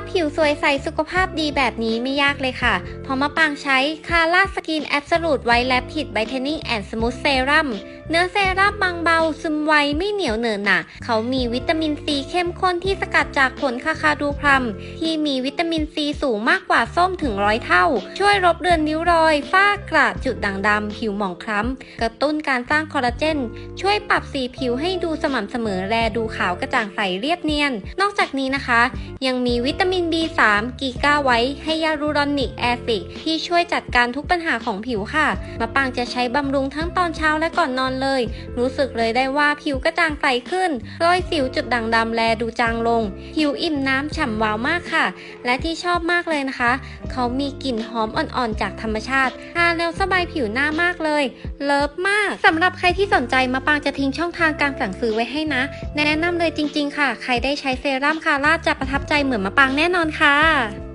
บผิวสวยใสสุขภาพดีแบบนี้ไม่ยากเลยค่ะ เพราะมะปางใช้คาร่าสกินแอบสูตไวท์แลปผิดไบเทนนิ่งแอนด์สมูทเซรั่มเนื้อเซรั่มบางเบา ไวไม่เหนียวเหนอะหนะเขามีวิตามินซีเข้มข้นที่สกัดจากผลคาคาดูพลัมที่มีวิตามินซีสูงมากกว่าส้มถึงร้อยเท่า ช่วยลบเรือนริ้วรอย ฝ้ากระจุดด่างดำผิวหมองคล้ำ กระตุ้นการสร้างคอลลาเจน ช่วยปรับสีผิวให้ดูสม่ำเสมอแลดูขาวกระจ่างใสเรียบเนียน นอกจากนี้นะคะ ยังมีวิตามิน B3 กีก้าไว้ให้ยารูรอนิกแอซิดที่ช่วยจัดการทุกปัญหาของผิวค่ะมะปางจะใช้บำรุงทั้งตอนเช้าและก่อนนอนเลย รู้สึกเลยได้ว่าผิวกระจ่างใสขึ้น รอยสิวจุดด่างดำแลดูจางลง ผิวอิ่มน้ำฉ่ำวาวมากค่ะ และที่ชอบมากเลยนะคะ เขามีกลิ่นหอมอ่อนๆจากธรรมชาติทาแล้วสบายผิวหน้ามากเลย เลิฟมากสำหรับใครที่สนใจมาปางจะทิ้งช่องทางการสั่งซื้อไว้ให้นะ แนะนำเลยจริง ๆ ค่ะ ใครได้ใช้เซรั่มคาร่าจะประทับใจเหมือนมาปางแน่นอนค่ะ